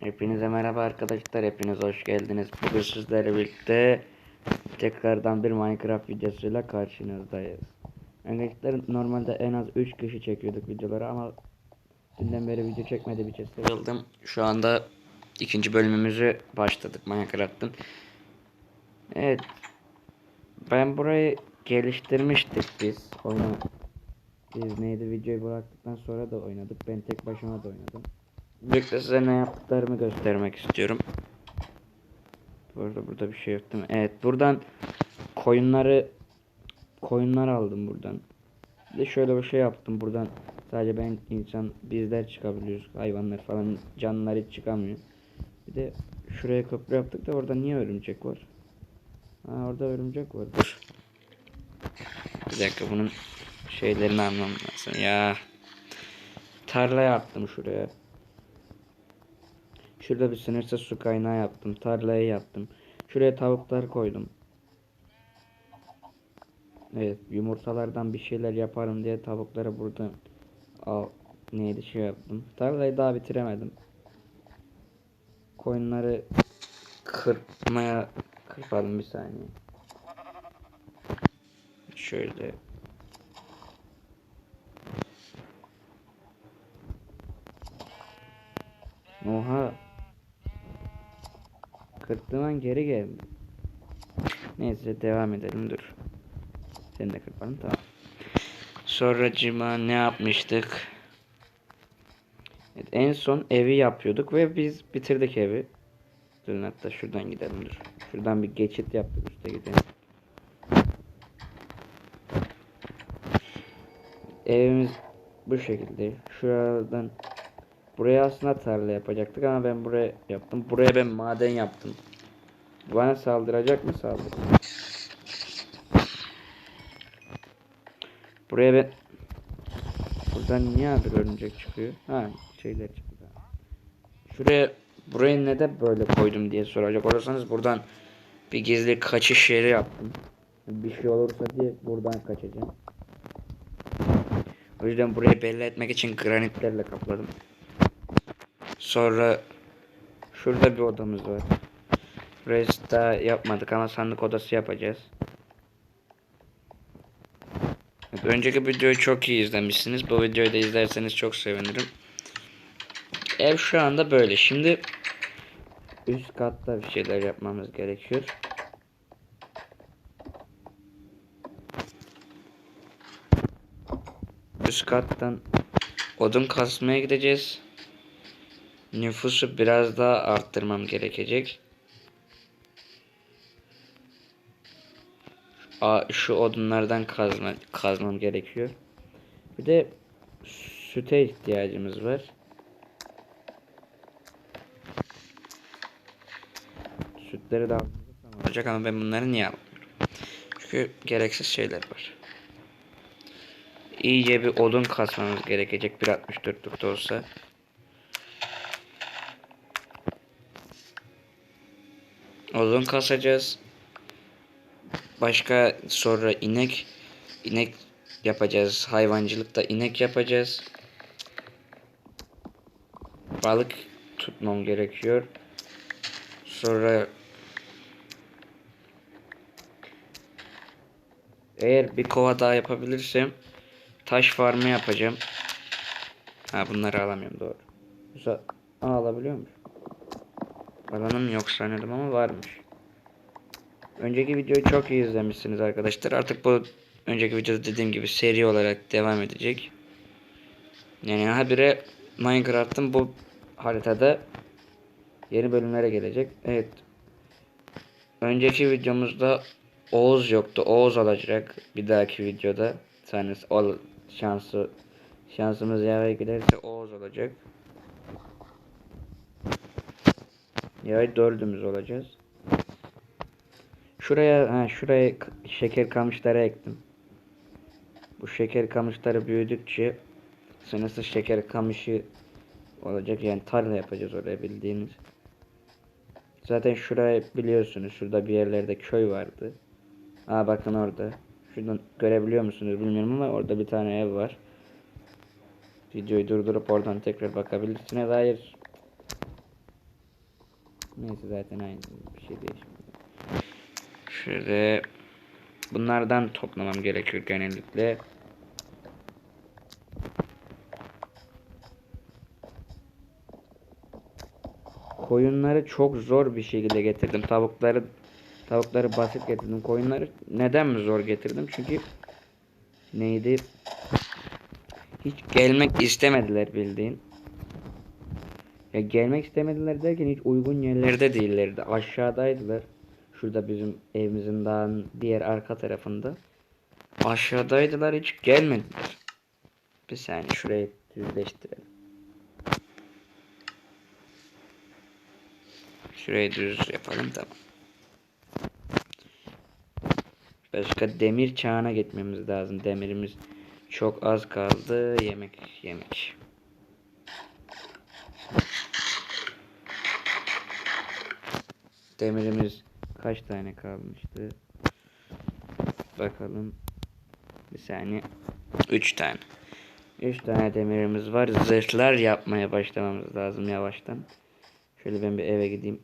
Hepinize merhaba arkadaşlar. Hepiniz hoş geldiniz. Bugün sizlerle birlikte tekrardan bir Minecraft videosuyla karşınızdayız. Arkadaşlar normalde en az 3 kişi çekiyorduk videoları ama dünden beri video çekmedi bir kez sıkıldım. Şu anda ikinci bölümümüzü başladık Minecraft'ın. Evet. Ben burayı geliştirmiştik biz. Oyna biz neydi videoyu bıraktıktan sonra da oynadık. Ben tek başıma da oynadım. Birlikte size ne yaptıklarımı göstermek istiyorum. Burada burada bir şey mi? Evet buradan koyunları koyunlar aldım buradan. Bir de şöyle bir şey yaptım buradan. Sadece ben insan bizler çıkabiliyoruz. Hayvanlar falan canlılar hiç çıkamıyor. Bir de şuraya köprü yaptık da orada niye örümcek var? Ha orada örümcek var. Dur. Bir dakika bunun şeylerini anlamam lazım. Ya tarla yaptım şuraya. Şurada bir sınırsız su kaynağı yaptım. Tarlayı yaptım. Şuraya tavuklar koydum. Evet yumurtalardan bir şeyler yaparım diye tavukları burada al neydi şey yaptım. Tarlayı daha bitiremedim. Koyunları kırpmaya kırpalım bir saniye. Şöyle Oha. Kırptığım an geri geldi. Neyse devam edelim dur. Seni de kırpalım tamam. Sonracıma ne yapmıştık? Evet, en son evi yapıyorduk ve biz bitirdik evi. Durun hatta şuradan gidelim dur. Şuradan bir geçit yaptık üstte gidelim. Evimiz bu şekilde. Şuradan Buraya aslında tarla yapacaktık ama ben buraya yaptım. Buraya ben maden yaptım. Bana saldıracak mı saldır? Buraya ben Buradan niye abi örümcek çıkıyor? Ha şeyler çıktı. Şuraya burayı neden böyle koydum diye soracak olursanız buradan bir gizli kaçış yeri yaptım. Bir şey olursa diye buradan kaçacağım. O yüzden burayı belli etmek için granitlerle kapladım. Sonra şurada bir odamız var. Burayı daha yapmadık ama sandık odası yapacağız. Evet, önceki videoyu çok iyi izlemişsiniz. Bu videoyu da izlerseniz çok sevinirim. Ev şu anda böyle. Şimdi üst katta bir şeyler yapmamız gerekiyor. Üst kattan odun kasmaya gideceğiz. Nüfusu biraz daha arttırmam gerekecek. Aa, şu odunlardan kazma, kazmam gerekiyor. Bir de süte ihtiyacımız var. Sütleri de olacak ama ben bunları niye almıyorum? Çünkü gereksiz şeyler var. İyice bir odun kasmamız gerekecek 1.64'lük de olsa. Odun kasacağız. Başka sonra inek inek yapacağız. Hayvancılıkta inek yapacağız. Balık tutmam gerekiyor. Sonra eğer bir kova daha yapabilirsem taş farmı yapacağım. Ha bunları alamıyorum doğru. Aa, alabiliyor musun? Alanım yok sanırım ama varmış. Önceki videoyu çok iyi izlemişsiniz arkadaşlar. Artık bu önceki videoda dediğim gibi seri olarak devam edecek. Yani habire Minecraft'ın bu haritada yeni bölümlere gelecek. Evet. Önceki videomuzda Oğuz yoktu. Oğuz olacak bir dahaki videoda. Sanırız ol şansı şansımız yaver giderse Oğuz olacak. Ya dördümüz olacağız. Şuraya ha şuraya şeker kamışları ektim. Bu şeker kamışları büyüdükçe sınırsız şeker kamışı olacak. Yani tarla yapacağız oraya bildiğiniz. Zaten şurayı biliyorsunuz. Şurada bir yerlerde köy vardı. Aa bakın orada. Şuradan görebiliyor musunuz bilmiyorum ama orada bir tane ev var. Videoyu durdurup oradan tekrar bakabilirsiniz. Hayır Neyse zaten aynı bir şey değişmiyor. Şöyle bunlardan toplamam gerekiyor genellikle. Koyunları çok zor bir şekilde getirdim. Tavukları tavukları basit getirdim. Koyunları neden mi zor getirdim? Çünkü neydi? Hiç gelmek istemediler bildiğin. Ya gelmek istemediler derken hiç uygun yerlerde değillerdi. Aşağıdaydılar. Şurada bizim evimizin dağın diğer arka tarafında. Aşağıdaydılar hiç gelmediler. Bir saniye şurayı düzleştirelim. Şurayı düz yapalım tamam. Başka demir çağına gitmemiz lazım. Demirimiz çok az kaldı. Yemek yemek. Demirimiz kaç tane kalmıştı? Bakalım. Bir saniye. 3 tane. 3 tane demirimiz var. Zırhlar yapmaya başlamamız lazım yavaştan. Şöyle ben bir eve gideyim.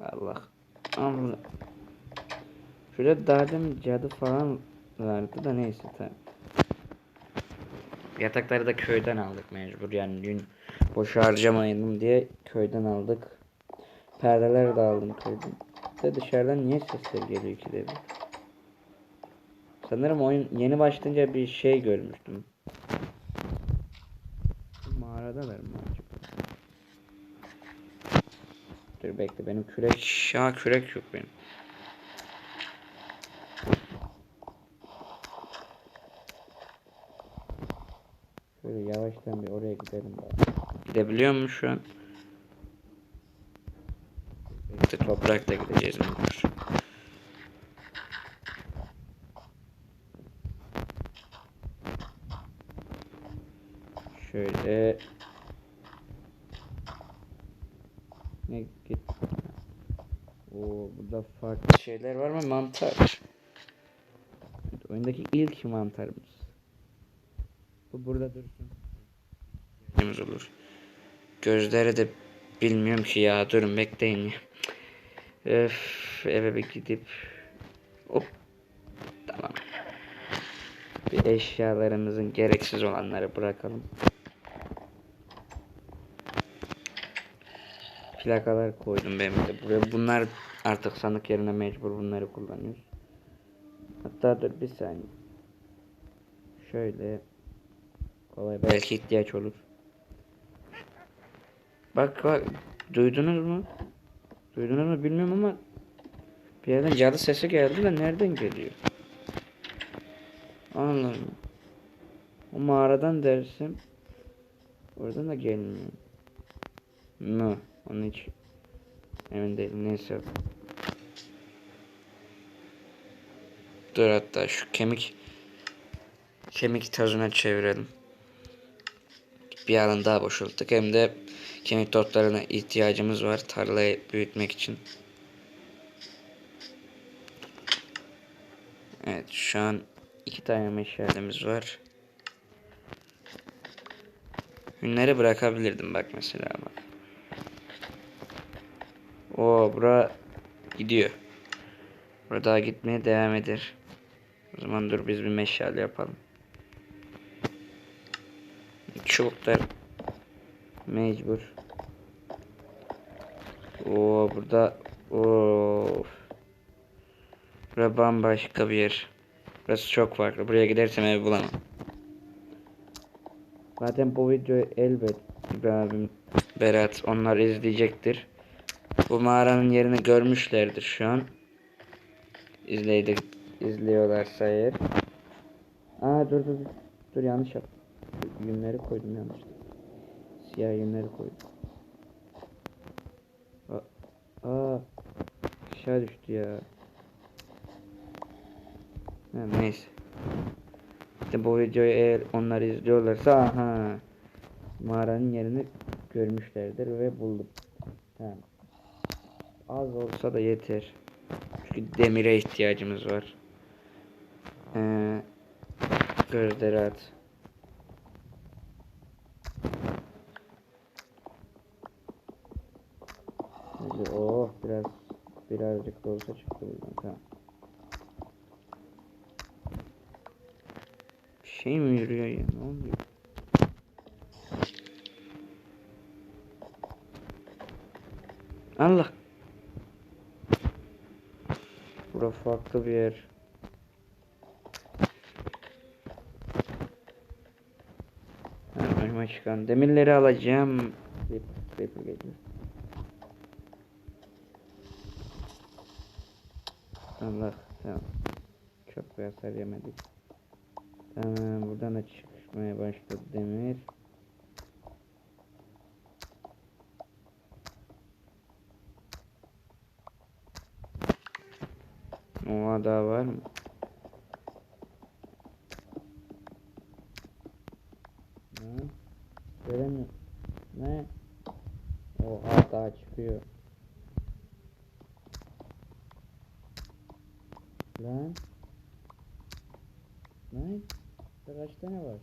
Allah. Allah. Şurada daha demin cadı falan vardı da neyse tamam. Yatakları da köyden aldık mecbur yani dün boş harcamayalım diye köyden aldık. Perdeleri de aldım köyden. De dışarıdan niye sesler geliyor ki de? Sanırım oyun yeni başlayınca bir şey görmüştüm. Mağaradalar mı acaba? Dur bekle benim kürek. Şa kürek yok benim. Şöyle yavaştan bir oraya gidelim bari. Gidebiliyor mu şu an? İşte toprakla gideceğiz mecbur. Şöyle ne git. Oo burada farklı şeyler var mı? Mantar. Evet, oyundaki ilk mantarımız. Bu burada dursun. Olur. Gözleri de bilmiyorum ki ya. Durun bekleyin ya. Öf, eve bir gidip hop tamam. Bir eşyalarımızın gereksiz olanları bırakalım. Plakalar koydum benim de buraya. Bunlar artık sandık yerine mecbur bunları kullanıyoruz. Hatta dur bir saniye. Şöyle kolay belki ihtiyaç olur. Bak bak duydunuz mu? Duydunuz mu bilmiyorum ama bir yerden cadı sesi geldi de nereden geliyor? Anladım. O mağaradan dersim oradan da gelmiyor. Mu? Onun hiç emin değilim. Neyse. Dur hatta şu kemik kemik tozuna çevirelim. Bir alan daha boşalttık. Hem de kemik totlarına ihtiyacımız var tarlayı büyütmek için. Evet şu an iki tane meşalemiz var. Günleri bırakabilirdim bak mesela bak. O bura gidiyor. Burada gitmeye devam eder. O zaman dur biz bir meşale yapalım. Çubuklar mecbur. Oo burada of. Bura bambaşka bir yer. Burası çok farklı. Buraya gidersem ev bulamam. Zaten bu videoyu elbet İbrahim Berat onlar izleyecektir. Bu mağaranın yerini görmüşlerdir şu an. İzleydik, izliyorlarsa eğer. Aa dur dur dur. Dur yanlış yap. Yünleri koydum yanlış. Siyah yünleri koydum. Aa, aşağı düştü ya. Ha, neyse. İşte bu videoyu eğer onlar izliyorlarsa aha mağaranın yerini görmüşlerdir ve buldum. Tamam. Az olsa da yeter. Çünkü demire ihtiyacımız var. Ee, gözleri at. Hadi oh biraz birazcık da olsa çıktı buradan tamam. Bir şey mi yürüyor ya ne oluyor? Allah. Bura farklı bir yer. Önüme çıkan demirleri alacağım. Creeper geliyor. Allah tamam. Çok bir hasar yemedik. Tamam buradan da çıkmaya başladı demir. Oha daha var mı? Ne? Göremiyorum. Ne? Oha daha çıkıyor. Lan. Lan. Kaç tane var?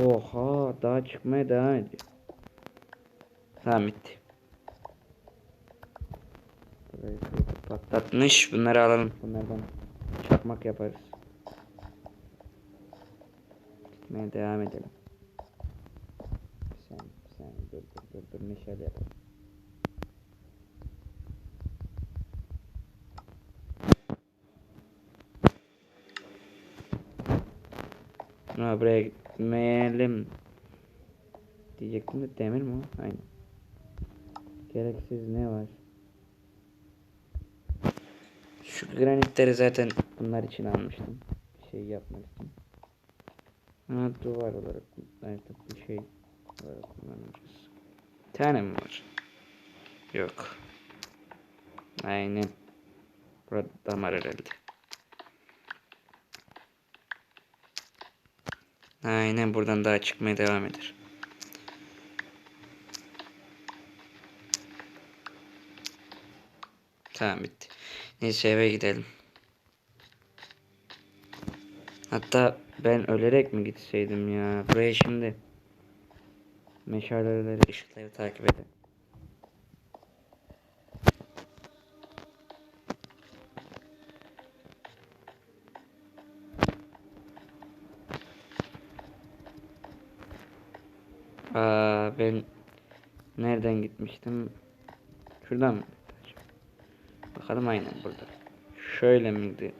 Oha daha çıkmaya devam ediyor. Tamam bitti. Patlatmış. Bunları alalım. Bunlardan çakmak yaparız. Gitmeye devam edelim. Sen, sen dur dur dur dur meşale yapalım. Ha buraya gitmeyelim. Diyecektim de demir mi? Aynen. Gereksiz ne var? Şu granitleri zaten bunlar için almıştım. Bir şey yapmak için. Ha duvar olarak artık bir şey olarak kullanacağız. Tane mi var? Yok. Aynen. Burada damar herhalde. Aynen buradan daha çıkmaya devam eder. Tamam bitti. Neyse eve gidelim. Hatta ben ölerek mi gitseydim ya? Buraya şimdi meşaleleri ışıkları takip edin. Aa, ben nereden gitmiştim? Şuradan mı? Bakalım aynen burada. Şöyle miydi?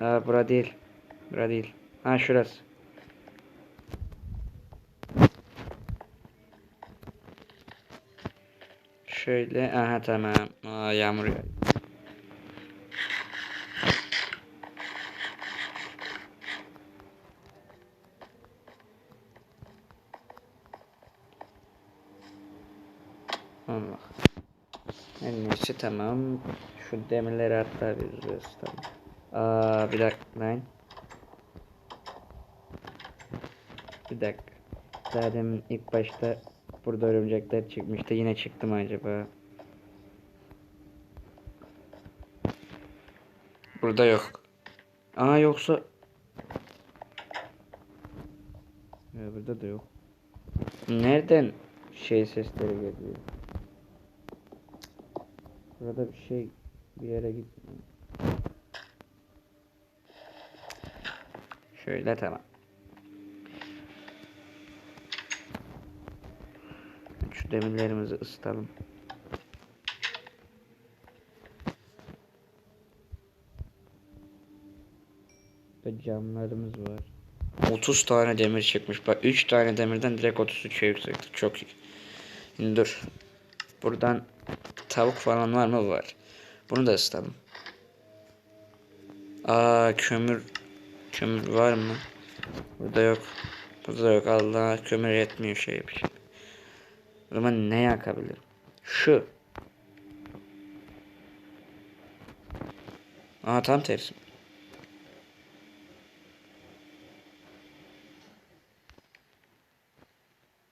Aa, bura değil. Bura değil. Ha şurası. Şöyle. Aha tamam. Aa, yağmur yağıyor. Allah. Her neyse tamam. Şu demirleri hatta bir tamam. Aa bir dakika lan. Bir dakika. Daha demin ilk başta burada örümcekler çıkmıştı. Yine çıktı mı acaba? Burada yok. Aa yoksa ya burada da yok. Nereden şey sesleri geliyor? Burada bir şey bir yere gitmiyor. Şöyle tamam. Şu demirlerimizi ısıtalım. Ve camlarımız var. 30 tane demir çıkmış. Bak 3 tane demirden direkt 33'e yükselttik. Çok iyi. Şimdi dur. Buradan tavuk falan var mı? Var. Bunu da ısıtalım. Aa kömür kömür var mı? Burada yok. Burada yok. Allah kömür yetmiyor şey bir şey. O zaman ne yakabilirim? Şu. Aa tam tersi.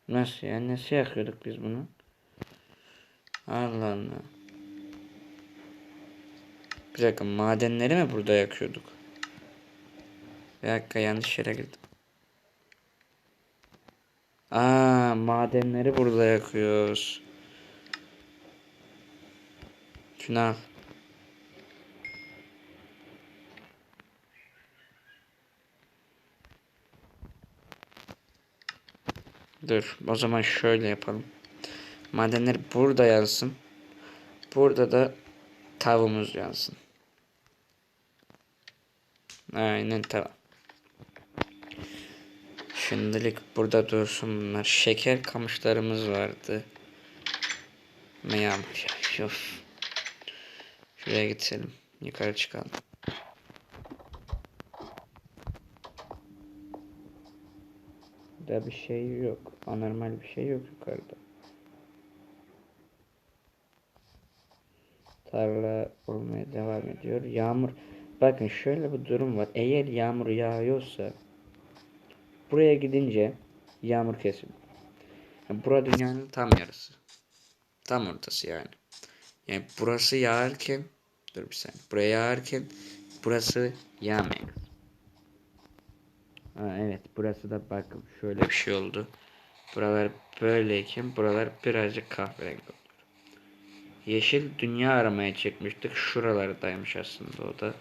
Nasıl ya? Nasıl yakıyorduk biz bunu? Allah. Bir dakika madenleri mi burada yakıyorduk? Bir dakika yanlış yere girdim. Aa madenleri burada yakıyoruz. Şunu. Dur o zaman şöyle yapalım. Madenler burada yansın. Burada da tavuğumuz yansın. Aynen tamam. Şimdilik burada dursun bunlar. Şeker kamışlarımız vardı. Meyam. Of. Şuraya gidelim. Yukarı çıkalım. Da bir şey yok. Anormal bir şey yok yukarıda. Tarla olmaya devam ediyor. Yağmur. Bakın şöyle bir durum var. Eğer yağmur yağıyorsa buraya gidince yağmur kesiliyor. Yani bura dünyanın tam yarısı. Tam ortası yani. Yani burası yağarken dur bir saniye. Buraya yağarken burası yağmıyor. Ha, evet burası da bakın şöyle bir şey oldu. Buralar böyleyken buralar birazcık kahverengi oldu. Yeşil dünya aramaya çekmiştik. Şuralardaymış aslında o da.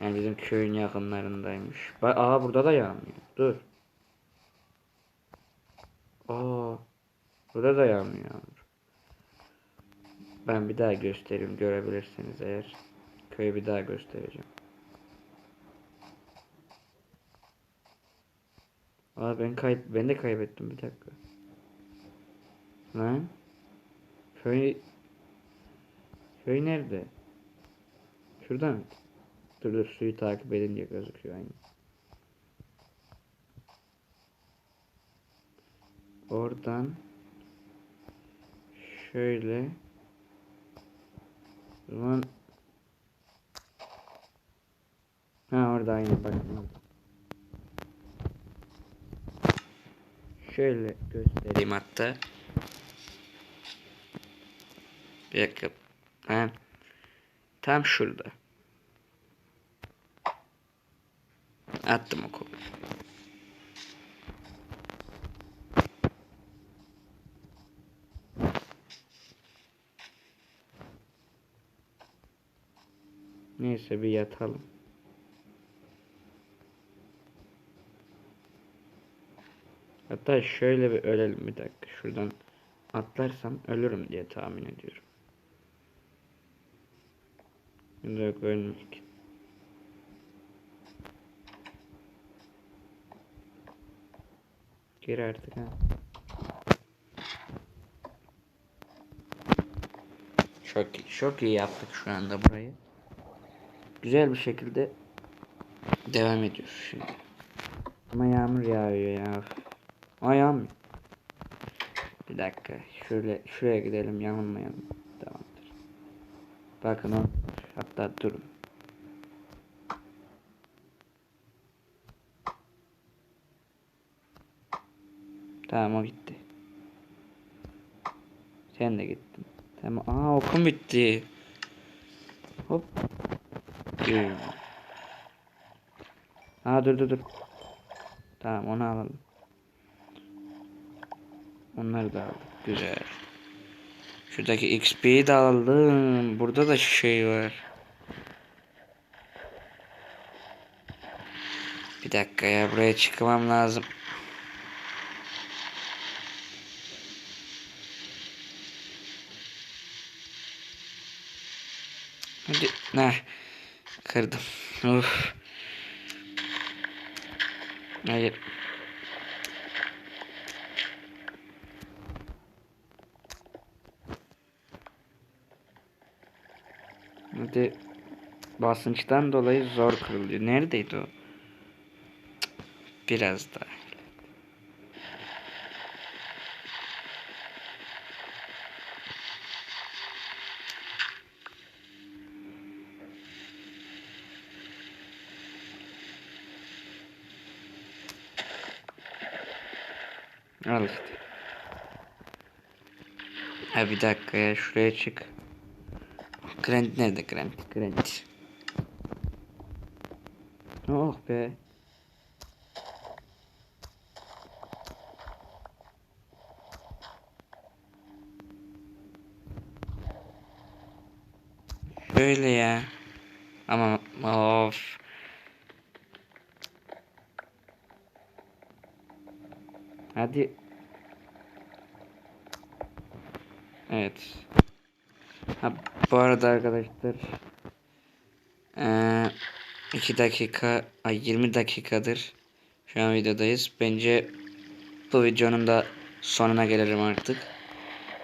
Yani bizim köyün yakınlarındaymış. Aa burada da yağmıyor. Dur. Aa. Burada da yağmıyor yağmur. Ben bir daha göstereyim görebilirsiniz eğer. Köyü bir daha göstereceğim. Aa ben kayıp ben de kaybettim bir dakika. Lan. Köy Köy nerede? Şurada mı? Dur dur suyu takip edince gözüküyor aynı. Oradan şöyle o zaman Ha orada aynı bak. Şöyle göstereyim hatta. Bir dakika. Ha. Tam şurada. Attım o konuyu. Neyse bir yatalım. Hatta şöyle bir ölelim bir dakika. Şuradan atlarsam ölürüm diye tahmin ediyorum. Yok ölmek. Gir artık ha. Çok iyi, çok iyi yaptık şu anda burayı. Güzel bir şekilde devam ediyoruz şimdi. Ama yağmur yağıyor ya. Ama yağmıyor. Bir dakika. Şöyle şuraya gidelim yanılmayalım. Tamamdır. Bakın o. Hatta durun. Tamam o gitti. Sen de gittin. Tamam. Aa okum bitti. Hop. Güm. Aa dur dur dur. Tamam onu alalım. Onları da aldık. Güzel. Şuradaki XP'yi de aldım. Burada da şey var. Bir dakika ya buraya çıkmam lazım. Hadi. Ne? Kırdım. Uf. Hayır. Hadi. Basınçtan dolayı zor kırılıyor. Neredeydi o? Biraz daha. Al işte. Ha bir dakika ya şuraya çık. Grant nerede Grant? Grant. Oh be. Böyle ya. Ama of. Hadi. Evet. Ha, bu arada arkadaşlar. Eee 2 dakika, ay 20 dakikadır şu an videodayız. Bence bu videonun da sonuna gelelim artık.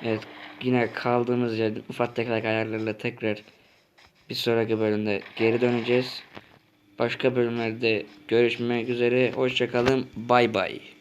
Evet yine kaldığımız yerden ufak tefek ayarlarla tekrar bir sonraki bölümde geri döneceğiz. Başka bölümlerde görüşmek üzere. Hoşçakalın. Bay bay.